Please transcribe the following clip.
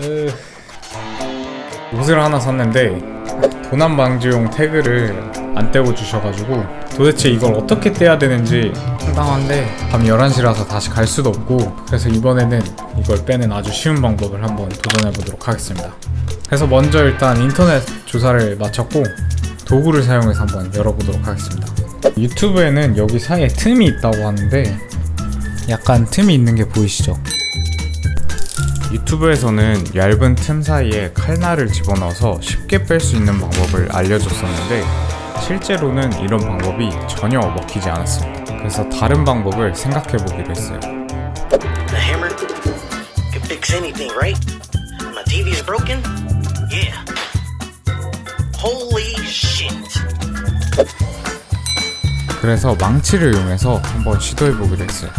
으... 옷을 하나 샀는데 도난 방지용 태그를 안 떼고 주셔가지고 도대체 이걸 어떻게 떼야 되는지 황당한데 밤 11시라서 다시 갈 수도 없고 그래서 이번에는 이걸 빼는 아주 쉬운 방법을 한번 도전해 보도록 하겠습니다. 그래서 먼저 일단 인터넷 조사를 마쳤고 도구를 사용해서 한번 열어보도록 하겠습니다. 유튜브에는 여기 사이에 틈이 있다고 하는데 약간 틈이 있는 게 보이시죠? 유튜브에서는 얇은 틈 사이에 칼날을 집어넣어서 쉽게 뺄 수 있는 방법을 알려줬었는데 실제로는 이런 방법이 전혀 먹히지 않았습니다. 그래서 다른 방법을 생각해 보기로 했어요. The hammer can fix anything, right? My TV's broken? Yeah. Holy shit. 그래서 망치를 이용해서 한번 시도해 보기로 했어요.